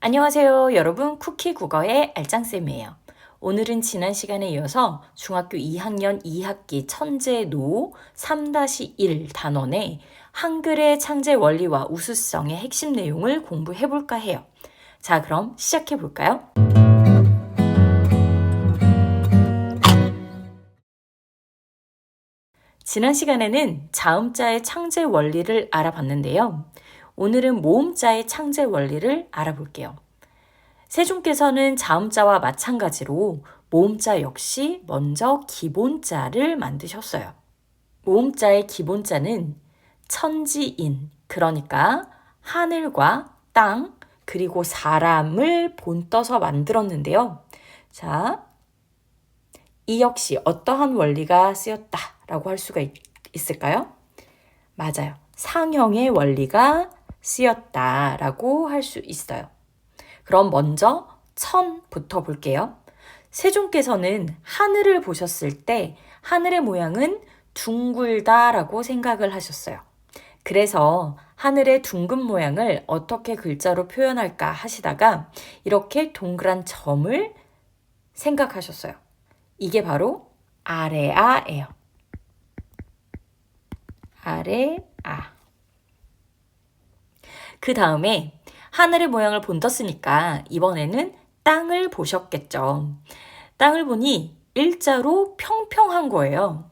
안녕하세요. 여러분 쿠키 국어의 알짱쌤이에요. 오늘은 지난 시간에 이어서 중학교 2학년 2학기 천재 노 3-1 단원의 한글의 창제 원리와 우수성의 핵심 내용을 공부해 볼까 해요. 자, 그럼 시작해 볼까요? 지난 시간에는 자음자의 창제 원리를 알아봤는데요. 오늘은 모음자의 창제 원리를 알아볼게요. 세종께서는 자음자와 마찬가지로 모음자 역시 먼저 기본자를 만드셨어요. 모음자의 기본자는 천지인, 그러니까 하늘과 땅, 그리고 사람을 본떠서 만들었는데요. 자, 이 역시 어떠한 원리가 쓰였다라고 할 수가 있, 있을까요? 맞아요. 상형의 원리가 쓰였다라고 할 수 있어요. 그럼 먼저 천부터 볼게요. 세종께서는 하늘을 보셨을 때 하늘의 모양은 둥글다라고 생각을 하셨어요. 그래서 하늘의 둥근 모양을 어떻게 글자로 표현할까 하시다가 이렇게 동그란 점을 생각하셨어요. 이게 바로 아래아예요. 아래아. 그 다음에 하늘의 모양을 본떴으니까 이번에는 땅을 보셨겠죠. 땅을 보니 일자로 평평한 거예요.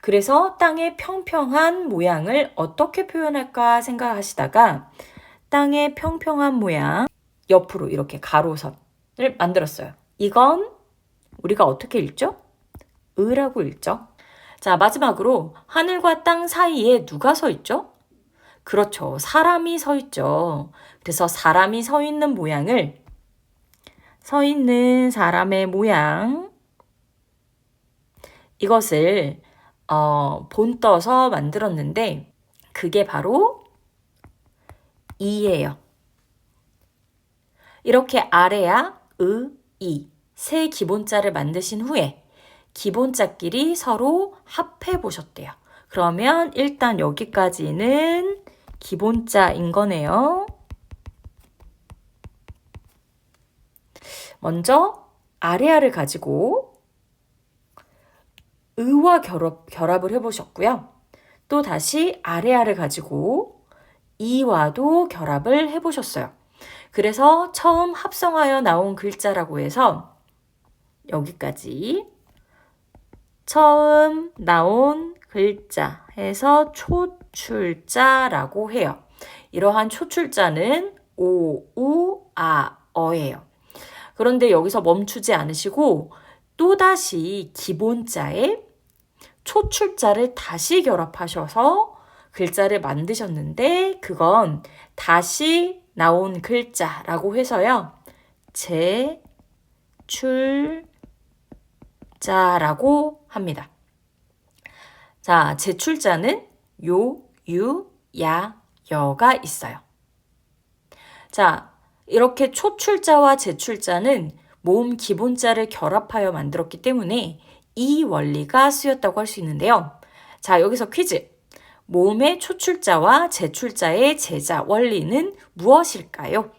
그래서 땅의 평평한 모양을 어떻게 표현할까 생각하시다가 땅의 평평한 모양 옆으로 이렇게 가로선을 만들었어요. 이건 우리가 어떻게 읽죠? 으라고 읽죠. 자, 마지막으로 하늘과 땅 사이에 누가 서 있죠? 그렇죠. 사람이 서 있죠. 그래서 사람이 서 있는 모양을 서 있는 사람의 모양 이것을 어, 본떠서 만들었는데 그게 바로 이예요. 이렇게 아래야 으, 이세 기본자를 만드신 후에 기본자끼리 서로 합해 보셨대요. 그러면 일단 여기까지는 기본자인 거네요. 먼저 아래아를 가지고 의와 결합, 결합을 해보셨고요. 또 다시 아래아를 가지고 이와도 결합을 해보셨어요. 그래서 처음 합성하여 나온 글자라고 해서 여기까지 처음 나온 글자 해서 초 출자라고 해요. 이러한 초출자는 오, 우, 아, 어예요. 그런데 여기서 멈추지 않으시고 또다시 기본자에 초출자를 다시 결합하셔서 글자를 만드셨는데 그건 다시 나온 글자라고 해서요. 제, 출, 자라고 합니다. 자, 제출자는 요, 유, 야, 여가 있어요. 자, 이렇게 초출자와 제출자는 모음 기본자를 결합하여 만들었기 때문에 이 원리가 쓰였다고 할 수 있는데요. 자, 여기서 퀴즈. 모음의 초출자와 제출자의 제자 원리는 무엇일까요?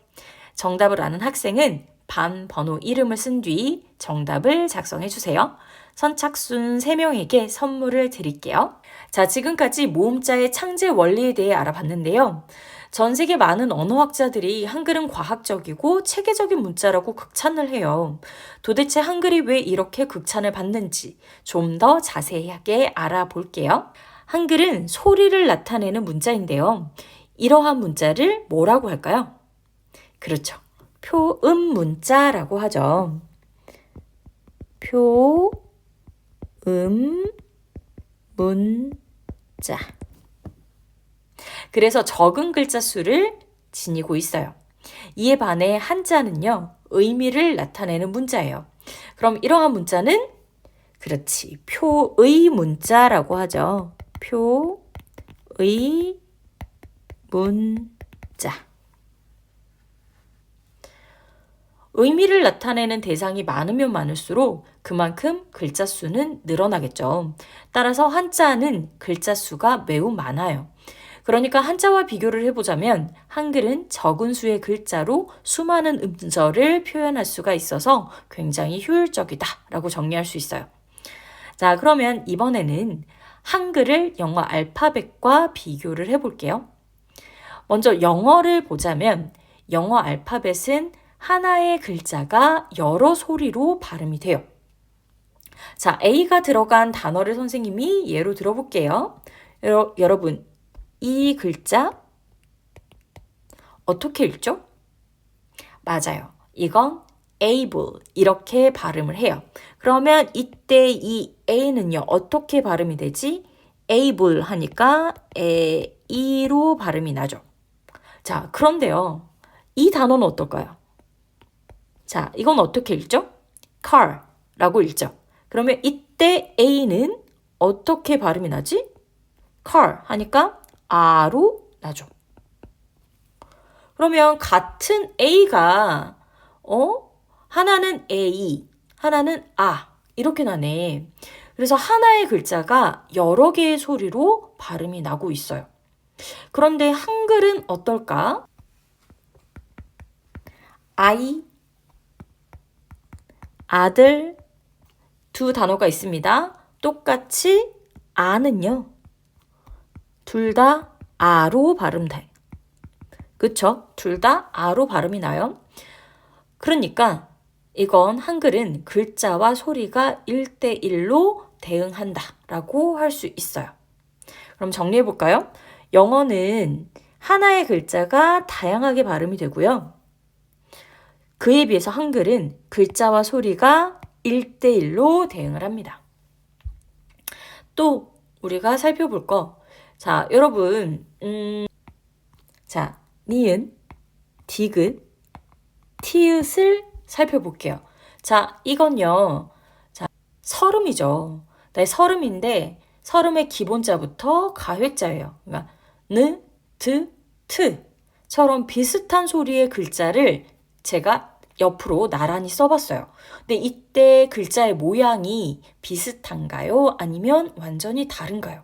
정답을 아는 학생은 반 번호 이름을 쓴 뒤 정답을 작성해 주세요. 선착순 3명에게 선물을 드릴게요. 자, 지금까지 모음자의 창제 원리에 대해 알아봤는데요. 전 세계 많은 언어학자들이 한글은 과학적이고 체계적인 문자라고 극찬을 해요. 도대체 한글이 왜 이렇게 극찬을 받는지 좀 더 자세하게 알아볼게요. 한글은 소리를 나타내는 문자인데요. 이러한 문자를 뭐라고 할까요? 그렇죠. 표음 문자라고 하죠. 표 음 문자. 그래서 적은 글자 수를 지니고 있어요. 이에 반해 한자는요, 의미를 나타내는 문자예요. 그럼 이러한 문자는 그렇지. 표의 문자라고 하죠. 표의 문자. 의미를 나타내는 대상이 많으면 많을수록 그만큼 글자 수는 늘어나겠죠. 따라서 한자는 글자 수가 매우 많아요. 그러니까 한자와 비교를 해보자면 한글은 적은 수의 글자로 수많은 음절을 표현할 수가 있어서 굉장히 효율적이다라고 정리할 수 있어요. 자, 그러면 이번에는 한글을 영어 알파벳과 비교를 해볼게요. 먼저 영어를 보자면 영어 알파벳은 하나의 글자가 여러 소리로 발음이 돼요. 자, A가 들어간 단어를 선생님이 예로 들어볼게요. 여러, 여러분, 이 글자 어떻게 읽죠? 맞아요. 이건 able 이렇게 발음을 해요. 그러면 이때 이 a는요 어떻게 발음이 되지? able 하니까 e로 발음이 나죠. 자 그런데요 이 단어는 어떨까요? 자 이건 어떻게 읽죠? car라고 읽죠. 그러면 이때 a는 어떻게 발음이 나지? car 하니까 아로 나죠. 그러면 같은 a가 어 하나는 A, 하나는 아 이렇게 나네. 그래서 하나의 글자가 여러 개의 소리로 발음이 나고 있어요. 그런데 한글은 어떨까? 아이, 아들 두 단어가 있습니다. 똑같이 아는요. 둘 다 아로 발음돼. 그쵸? 둘 다 아로 발음이 나요. 그러니까 이건 한글은 글자와 소리가 1대1로 대응한다 라고 할 수 있어요. 그럼 정리해 볼까요? 영어는 하나의 글자가 다양하게 발음이 되고요. 그에 비해서 한글은 글자와 소리가 1대1로 대응을 합니다. 또 우리가 살펴볼 거. 자, 여러분, 음, 자, 니은, 디귿, 티읕을 살펴볼게요. 자, 이건요. 자, 서름이죠. 네, 서름인데 서름의 기본자부터 가회자예요. 그러니까 느, 드, 트처럼 비슷한 소리의 글자를 제가 옆으로 나란히 써봤어요. 근데 이때 글자의 모양이 비슷한가요? 아니면 완전히 다른가요?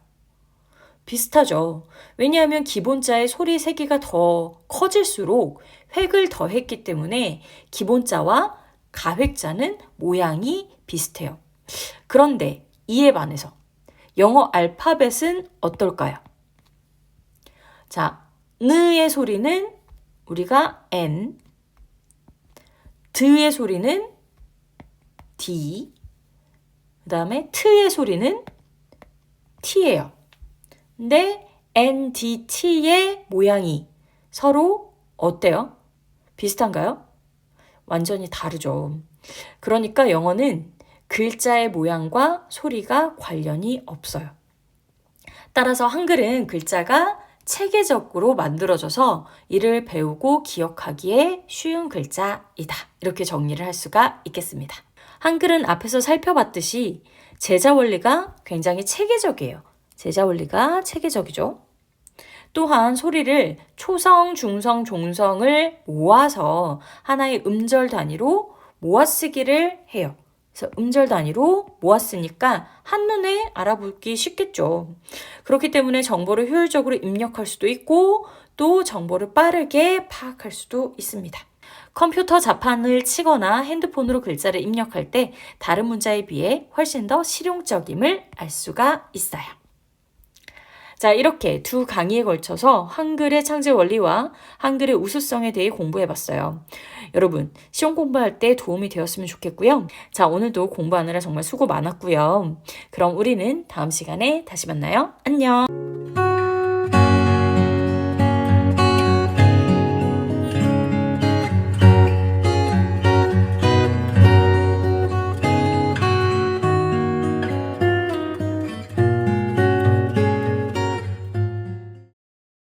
비슷하죠. 왜냐하면 기본자의 소리 세기가 더 커질수록 획을 더했기 때문에 기본자와 가획자는 모양이 비슷해요. 그런데 이에 반해서 영어 알파벳은 어떨까요? 자, 느의 소리는 우리가 N, 드의 소리는 D, 그 다음에 트의 소리는 T예요. 근데 NDT의 모양이 서로 어때요? 비슷한가요? 완전히 다르죠. 그러니까 영어는 글자의 모양과 소리가 관련이 없어요. 따라서 한글은 글자가 체계적으로 만들어져서 이를 배우고 기억하기에 쉬운 글자이다. 이렇게 정리를 할 수가 있겠습니다. 한글은 앞에서 살펴봤듯이 제자 원리가 굉장히 체계적이에요. 제자 원리가 체계적이죠. 또한 소리를 초성, 중성, 종성을 모아서 하나의 음절 단위로 모아쓰기를 해요. 그래서 음절 단위로 모았으니까 한눈에 알아보기 쉽겠죠. 그렇기 때문에 정보를 효율적으로 입력할 수도 있고 또 정보를 빠르게 파악할 수도 있습니다. 컴퓨터 자판을 치거나 핸드폰으로 글자를 입력할 때 다른 문자에 비해 훨씬 더 실용적임을 알 수가 있어요. 자, 이렇게 두 강의에 걸쳐서 한글의 창제 원리와 한글의 우수성에 대해 공부해 봤어요. 여러분, 시험 공부할 때 도움이 되었으면 좋겠고요. 자, 오늘도 공부하느라 정말 수고 많았고요. 그럼 우리는 다음 시간에 다시 만나요. 안녕!